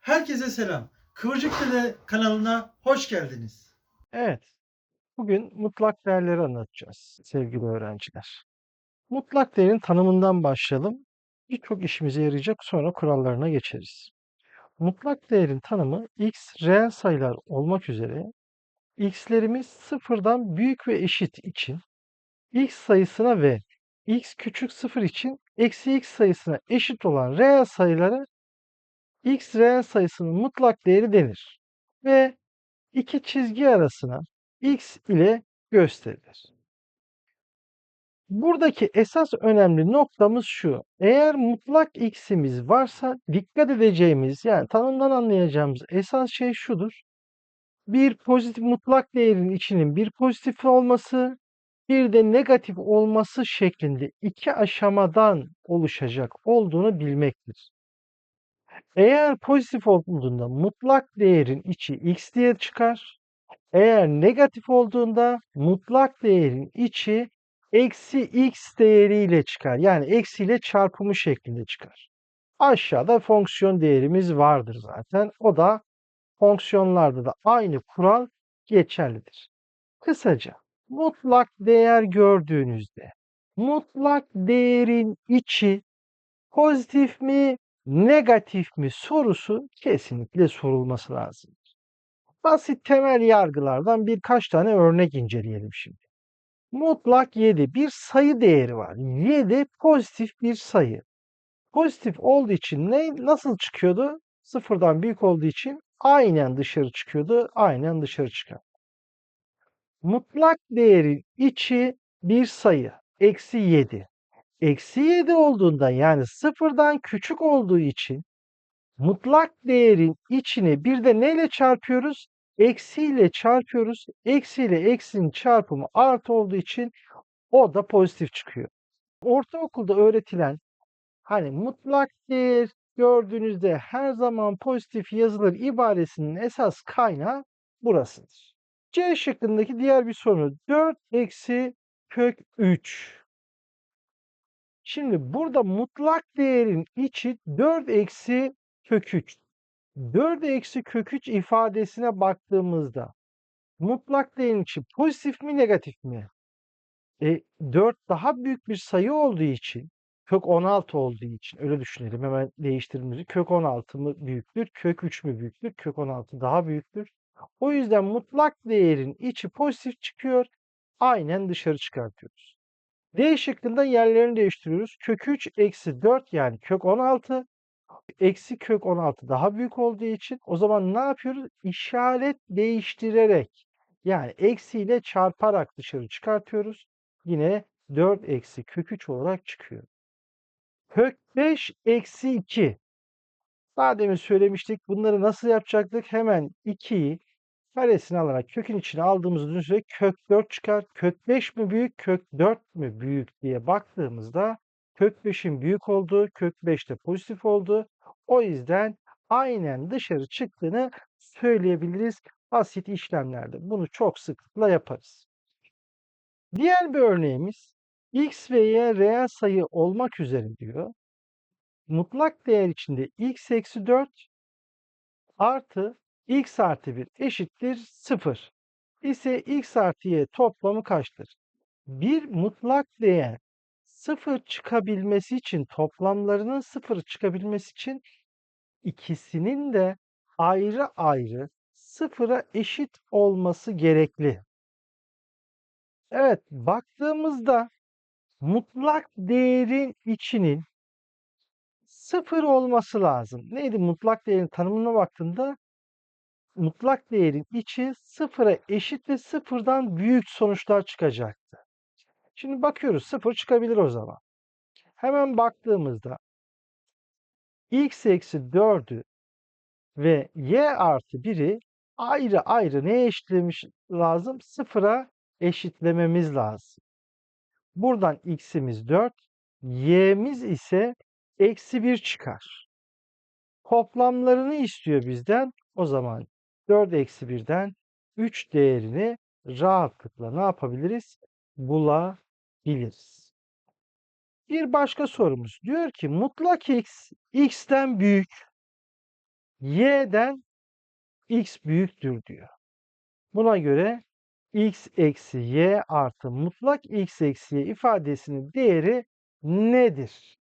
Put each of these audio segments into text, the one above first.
Herkese selam. Kıvırcık Dede kanalına hoş geldiniz. Evet, bugün mutlak değerleri anlatacağız sevgili öğrenciler. Mutlak değerin tanımından başlayalım. Birçok işimize yarayacak sonra kurallarına geçeriz. Mutlak değerin tanımı x reel sayılar olmak üzere x'lerimiz sıfırdan büyük ve eşit için x sayısına ve x küçük sıfır için eksi x sayısına eşit olan reel sayılara x reel sayısının mutlak değeri denir. Ve iki çizgi arasına x ile gösterilir. Buradaki esas önemli noktamız şu. Eğer mutlak x'imiz varsa dikkat edeceğimiz yani tanımdan anlayacağımız esas şey şudur. Bir pozitif mutlak değerin içinin bir pozitif olması, bir de negatif olması şeklinde iki aşamadan oluşacak olduğunu bilmektir. Eğer pozitif olduğunda mutlak değerin içi x diye çıkar. Eğer negatif olduğunda mutlak değerin içi eksi x değeriyle çıkar. Yani eksiyle çarpımı şeklinde çıkar. Aşağıda fonksiyon değerimiz vardır zaten. O da fonksiyonlarda da aynı kural geçerlidir. Kısaca mutlak değer gördüğünüzde mutlak değerin içi pozitif mi negatif mi sorusu kesinlikle sorulması lazım. Basit temel yargılardan birkaç tane örnek inceleyelim şimdi. Mutlak 7 bir sayı değeri var. 7 pozitif bir sayı. Pozitif olduğu için ne nasıl çıkıyordu? Sıfırdan büyük olduğu için aynen dışarı çıkıyordu. Aynen dışarı çıkar. Mutlak değerin içi bir sayı. Eksi 7. Eksi 7 olduğunda yani sıfırdan küçük olduğu için mutlak değerin içini bir de neyle çarpıyoruz? Eksiyle çarpıyoruz. Eksiyle eksinin çarpımı artı olduğu için o da pozitif çıkıyor. Ortaokulda öğretilen hani mutlak değer gördüğünüzde her zaman pozitif yazılır ibaresinin esas kaynağı burasıdır. C şıkkındaki diğer bir soru 4 eksi kök 3. Şimdi burada mutlak değerin içi 4 eksi kök 3. 4 eksi kök 3 ifadesine baktığımızda mutlak değerin içi pozitif mi negatif mi? E, 4 daha büyük bir sayı olduğu için kök 16 olduğu için öyle düşünelim hemen değiştirdiğimizde kök 16 mı büyüktür kök 3 mü büyüktür kök 16 daha büyüktür. O yüzden mutlak değerin içi pozitif çıkıyor aynen dışarı çıkartıyoruz. D şıkkında yerlerini değiştiriyoruz. Kök 3 eksi 4 yani kök 16 eksi kök 16 daha büyük olduğu için o zaman ne yapıyoruz? İşaret değiştirerek yani eksiyle çarparak dışarı çıkartıyoruz. Yine 4 eksi kök 3 olarak çıkıyor. Kök 5 eksi 2. Daha demin söylemiştik. Bunları nasıl yapacaktık? Hemen 2'yi karesini alarak kökün içine aldığımızda düşünsek kök 4 çıkar. Kök 5 mi büyük, kök 4 mü büyük diye baktığımızda kök 5'in büyük olduğu, kök 5 de pozitif olduğu. O yüzden aynen dışarı çıktığını söyleyebiliriz basit işlemlerde. Bunu çok sıklıkla yaparız. Diğer bir örneğimiz x ve y reel sayı olmak üzere diyor. Mutlak değer içinde x eksi 4 artı x artı 1 eşittir 0 ise x artı y toplamı kaçtır? Bir mutlak değer 0 çıkabilmesi için toplamlarının 0 çıkabilmesi için ikisinin de ayrı ayrı sıfıra eşit olması gerekli. Evet, baktığımızda mutlak değerin içinin sıfır olması lazım. Neydi mutlak değerin tanımına baktığında mutlak değerin içi sıfıra eşit ve sıfırdan büyük sonuçlar çıkacaktı. Şimdi bakıyoruz sıfır çıkabilir o zaman. Hemen baktığımızda x eksi 4'ü ve y artı 1'i ayrı ayrı neye eşitlemiş lazım? Sıfıra eşitlememiz lazım. Buradan x'imiz 4, y'miz ise eksi 1 çıkar. Toplamlarını istiyor bizden. O zaman 4 eksi 1'den 3 değerini rahatlıkla ne yapabiliriz? Bulabiliriz. Bir başka sorumuz. Diyor ki mutlak x x'ten büyük. y'den x büyüktür diyor. Buna göre x eksi y artı mutlak x eksi y ifadesinin değeri nedir?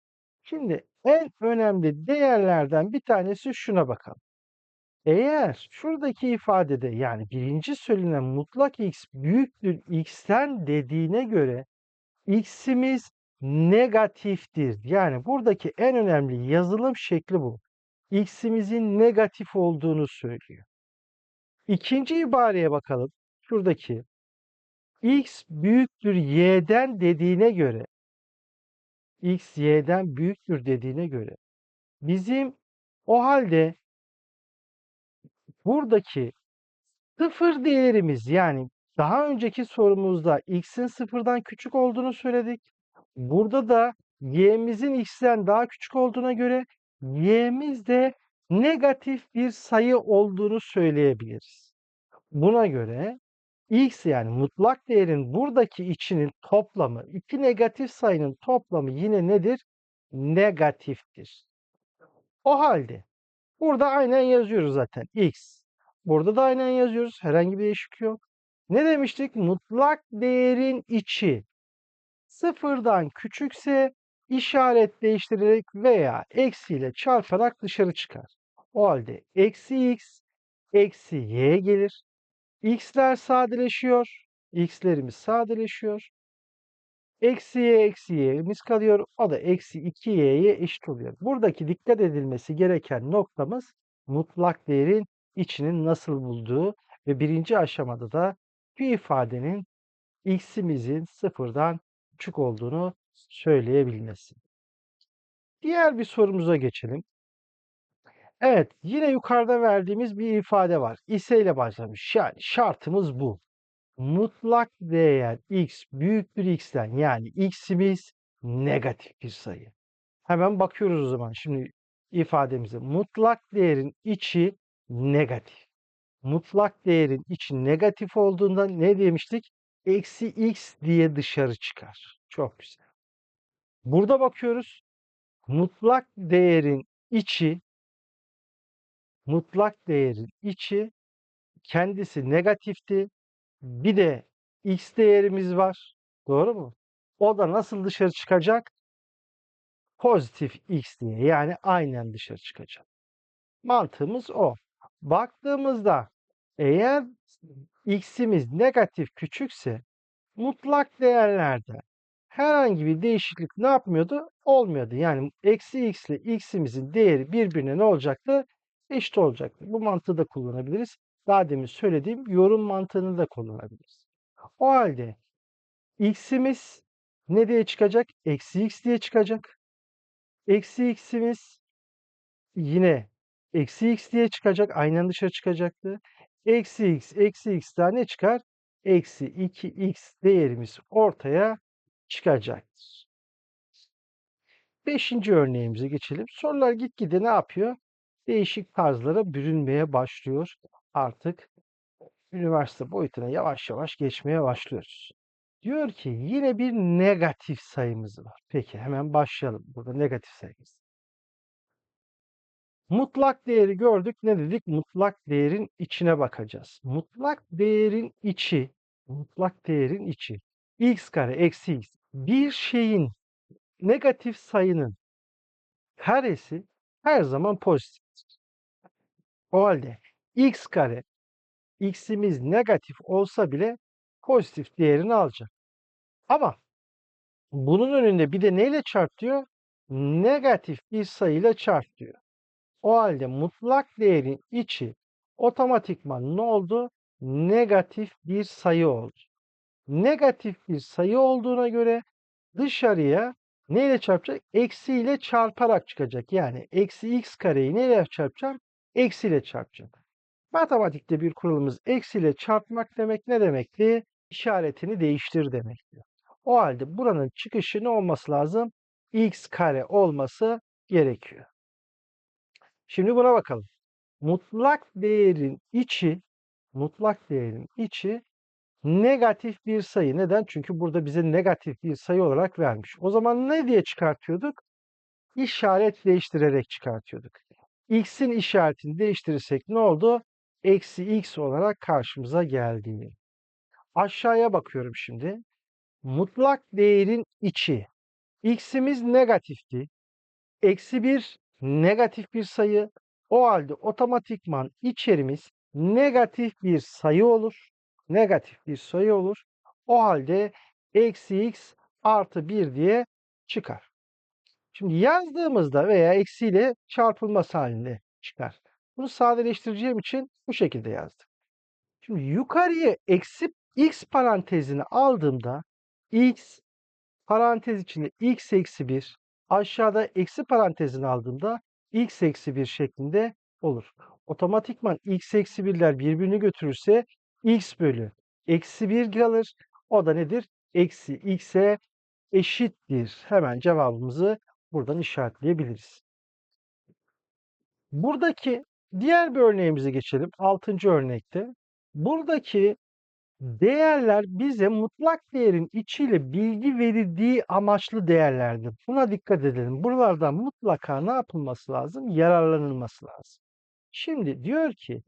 Şimdi en önemli değerlerden bir tanesi şuna bakalım. Eğer şuradaki ifadede yani birinci söylenen mutlak x büyüktür x'ten dediğine göre x'imiz negatiftir. Yani buradaki en önemli yazılım şekli bu. x'imizin negatif olduğunu söylüyor. İkinci ibareye bakalım. Şuradaki x büyüktür y'den dediğine göre x y'den büyüktür dediğine göre bizim o halde buradaki sıfır değerimiz yani daha önceki sorumuzda x'in sıfırdan küçük olduğunu söyledik. Burada da y'mizin x'ten daha küçük olduğuna göre y'miz de negatif bir sayı olduğunu söyleyebiliriz. Buna göre x yani mutlak değerin buradaki içinin toplamı, iki negatif sayının toplamı yine nedir? Negatiftir. O halde burada aynen yazıyoruz zaten x. Burada da aynen yazıyoruz. Herhangi bir değişiklik yok. Ne demiştik? Mutlak değerin içi sıfırdan küçükse işaret değiştirerek veya eksiyle çarparak dışarı çıkar. O halde eksi x eksi y gelir. x'ler sadeleşiyor. x'lerimiz sadeleşiyor. Eksi y eksi y'miz kalıyor. O da eksi 2y'ye eşit oluyor. Buradaki dikkat edilmesi gereken noktamız mutlak değerin içinin nasıl bulduğu ve birinci aşamada da bir ifadenin x'imizin sıfırdan küçük olduğunu söyleyebilmesi. Diğer bir sorumuza geçelim. Evet, yine yukarıda verdiğimiz bir ifade var. İse ile başlamış. Yani şartımız bu. Mutlak değer x büyüktür x'ten. Yani x'imiz negatif bir sayı. Hemen bakıyoruz o zaman. Şimdi ifademize. Mutlak değerin içi negatif. Mutlak değerin içi negatif olduğunda ne demiştik? Eksi x diye dışarı çıkar. Çok güzel. Burada bakıyoruz. Mutlak değerin içi mutlak değerin içi kendisi negatifti. Bir de x değerimiz var. Doğru mu? O da nasıl dışarı çıkacak? Pozitif x diye. Yani aynen dışarı çıkacak. Mantığımız o. Baktığımızda eğer x'imiz negatif küçükse mutlak değerlerde herhangi bir değişiklik ne yapmıyordu? Olmuyordu. Yani eksi x ile x'imizin değeri birbirine ne olacaktı? Eşit olacaktı. Bu mantığı da kullanabiliriz. Daha demin söylediğim yorum mantığını da kullanabiliriz. O halde x'imiz ne diye çıkacak? Eksi x diye çıkacak. Eksi x'imiz yine eksi x diye çıkacak. Aynen dışarı çıkacaktı. Eksi x, eksi x daha ne çıkar? Eksi 2x değerimiz ortaya çıkacaktır. Beşinci örneğimize geçelim. Sorular gitgide ne yapıyor? Değişik tarzlara bürünmeye başlıyor. Artık üniversite boyutuna yavaş yavaş geçmeye başlıyoruz. Diyor ki yine bir negatif sayımız var. Peki hemen başlayalım. Burada negatif sayımız. Mutlak değeri gördük. Ne dedik? Mutlak değerin içine bakacağız. Mutlak değerin içi, mutlak değerin içi x kare eksi x. Bir şeyin negatif sayının karesi her zaman pozitiftir. O halde x kare x'imiz negatif olsa bile pozitif değerini alacak. Ama bunun önünde bir de neyle çarp diyor? Negatif bir sayıyla çarp diyor. O halde mutlak değerin içi otomatikman ne oldu? Negatif bir sayı oldu. Negatif bir sayı olduğuna göre dışarıya neyle çarpacak? Eksi ile çarparak çıkacak. Yani eksi x kareyi neyle çarpacak? Eksi ile çarpacak. Matematikte bir kuralımız eksi ile çarpmak demek ne demekti? İşaretini değiştir demekti. O halde buranın çıkışı ne olması lazım? x kare olması gerekiyor. Şimdi buna bakalım. Mutlak değerin içi mutlak değerin içi negatif bir sayı. Neden? Çünkü burada bize negatif bir sayı olarak vermiş. O zaman ne diye çıkartıyorduk? İşaret değiştirerek çıkartıyorduk. x'in işaretini değiştirirsek ne oldu? Eksi x olarak karşımıza geldi. Aşağıya bakıyorum şimdi. Mutlak değerin içi. x'imiz negatifti. Eksi bir negatif bir sayı. O halde otomatikman içerimiz negatif bir sayı olur. Negatif bir sayı olur. O halde eksi x artı 1 diye çıkar. Şimdi yazdığımızda veya eksiyle çarpılması halinde çıkar. Bunu sadeleştireceğim için bu şekilde yazdım. Şimdi yukarıya eksi x parantezini aldığımda x parantez içinde x eksi 1 aşağıda eksi parantezini aldığımda x eksi 1 şeklinde olur. Otomatikman x eksi 1'ler birbirini götürürse x bölü eksi 1 kalır. O da nedir? Eksi x'e eşittir. Hemen cevabımızı buradan işaretleyebiliriz. Buradaki diğer bir örneğimize geçelim. Altıncı örnekte. Buradaki değerler bize mutlak değerin içiyle bilgi verildiği amaçlı değerlerdir. Buna dikkat edelim. Buralardan mutlaka ne yapılması lazım? Yararlanılması lazım. Şimdi diyor ki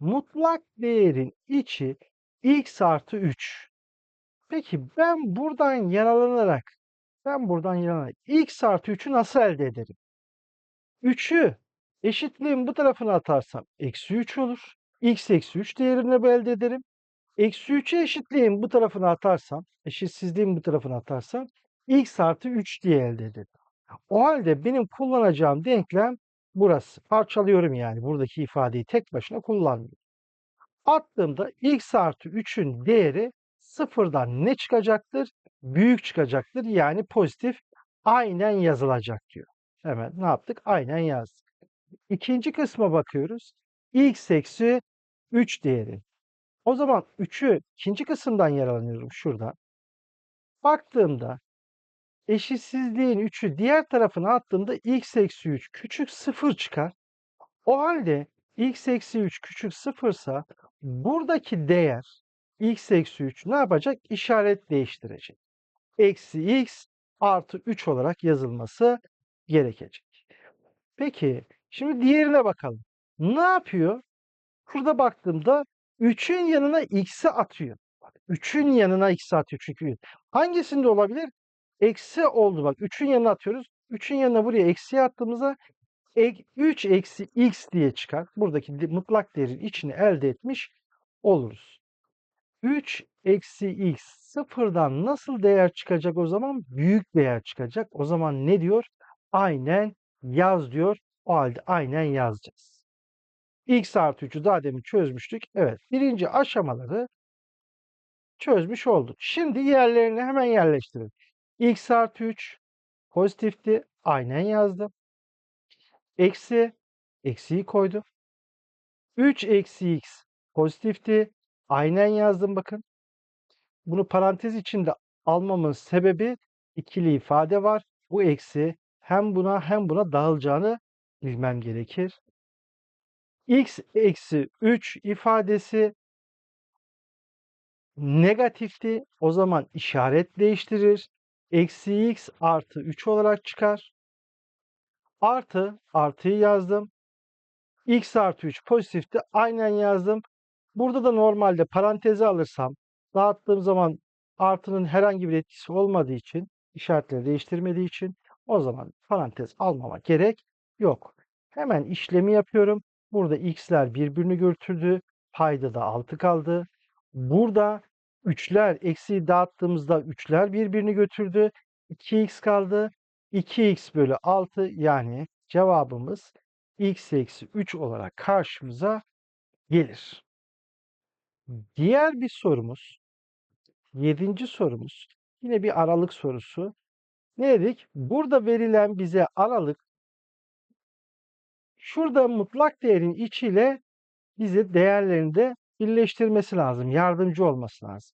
mutlak değerin içi x artı 3. Peki ben buradan yararlanarak ben buradan yararlanarak x artı 3'ü nasıl elde ederim? 3'ü eşitliğin bu tarafına atarsam eksi 3 olur. x eksi 3 değerini elde ederim. Eksi 3'ü eşitliğin bu tarafına atarsam, eşitsizliğin bu tarafına atarsam x artı 3 diye elde ederim. O halde benim kullanacağım denklem burası. Parçalıyorum yani buradaki ifadeyi tek başına kullanmıyorum. Attığımda x artı 3'ün değeri sıfırdan ne çıkacaktır? Büyük çıkacaktır. Yani pozitif aynen yazılacak diyor. Hemen ne yaptık? Aynen yazdık. İkinci kısma bakıyoruz. x eksi 3 değeri. O zaman 3'ü ikinci kısımdan yararlanıyorum şuradan. Baktığımda eşitsizliğin 3'ü diğer tarafına attığımda x eksi 3 küçük 0 çıkar. O halde x eksi 3 küçük 0 ise buradaki değer x eksi 3 ne yapacak? İşaret değiştirecek. Eksi x artı 3 olarak yazılması gerekecek. Peki şimdi diğerine bakalım. Ne yapıyor? Şurada baktığımda 3'ün yanına x'i atıyor. Bak 3'ün yanına x'i atıyor çünkü. Hangisinde olabilir? Eksi oldu bak. 3'ün yanına atıyoruz. 3'ün yanına buraya eksi attığımızda 3 eksi x diye çıkar. Buradaki mutlak değerin içini elde etmiş oluruz. 3 eksi x sıfırdan nasıl değer çıkacak o zaman? Büyük değer çıkacak. O zaman ne diyor? Aynen yaz diyor. O halde aynen yazacağız. x artı 3'ü daha demin çözmüştük. Evet birinci aşamaları çözmüş olduk. Şimdi yerlerini hemen yerleştirelim. x artı 3 pozitifti. Aynen yazdım. Eksi, eksiyi koydum. 3 eksi x pozitifti. Aynen yazdım bakın. Bunu parantez içinde almamın sebebi ikili ifade var. Bu eksi hem buna hem buna dağılacağını bilmem gerekir. x eksi 3 ifadesi negatifti. O zaman işaret değiştirir. Eksi x artı 3 olarak çıkar. Artı, artıyı yazdım. x artı 3 pozitifti. Aynen yazdım. Burada da normalde parantezi alırsam dağıttığım zaman artının herhangi bir etkisi olmadığı için işaretleri değiştirmediği için o zaman parantez almama gerek yok. Hemen işlemi yapıyorum. Burada x'ler birbirini götürdü. Payda da 6 kaldı. Burada 3'ler eksiği dağıttığımızda 3'ler birbirini götürdü. 2x kaldı. 2x bölü 6 yani cevabımız x eksi 3 olarak karşımıza gelir. Diğer bir sorumuz, yedinci sorumuz, yine bir aralık sorusu. Ne dedik? Burada verilen bize aralık, şurada mutlak değerin içiyle bize değerlerini de birleştirmesi lazım, yardımcı olması lazım.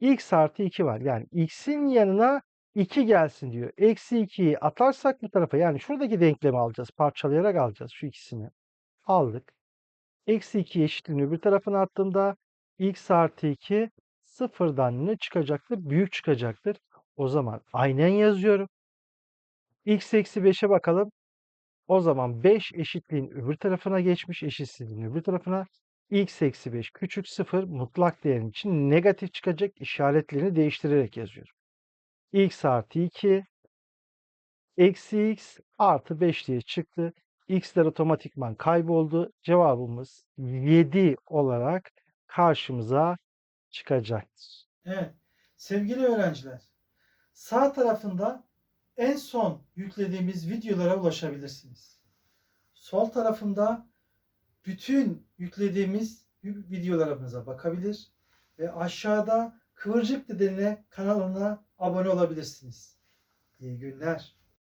x artı 2 var. Yani x'in yanına 2 gelsin diyor. Eksi 2'yi atarsak bu tarafa yani şuradaki denklemi alacağız. Parçalayarak alacağız şu ikisini. Aldık. Eksi 2 eşitliğini bir tarafına attığımda x artı 2 sıfırdan ne çıkacaktır? Büyük çıkacaktır. O zaman aynen yazıyorum. x eksi 5'e bakalım. O zaman 5 eşitliğin öbür tarafına geçmiş, eşitsizliğin öbür tarafına. x eksi 5 küçük 0 mutlak değerin için negatif çıkacak işaretlerini değiştirerek yazıyorum. x artı 2 eksi x artı 5 diye çıktı. x'ler otomatikman kayboldu. Cevabımız 7 olarak karşımıza çıkacaktır. Evet. Sevgili öğrenciler, sağ tarafında en son yüklediğimiz videolara ulaşabilirsiniz. Sol tarafında bütün yüklediğimiz videolarımıza bakabilir ve aşağıda Kıvırcık Dedene kanalına abone olabilirsiniz. İyi günler.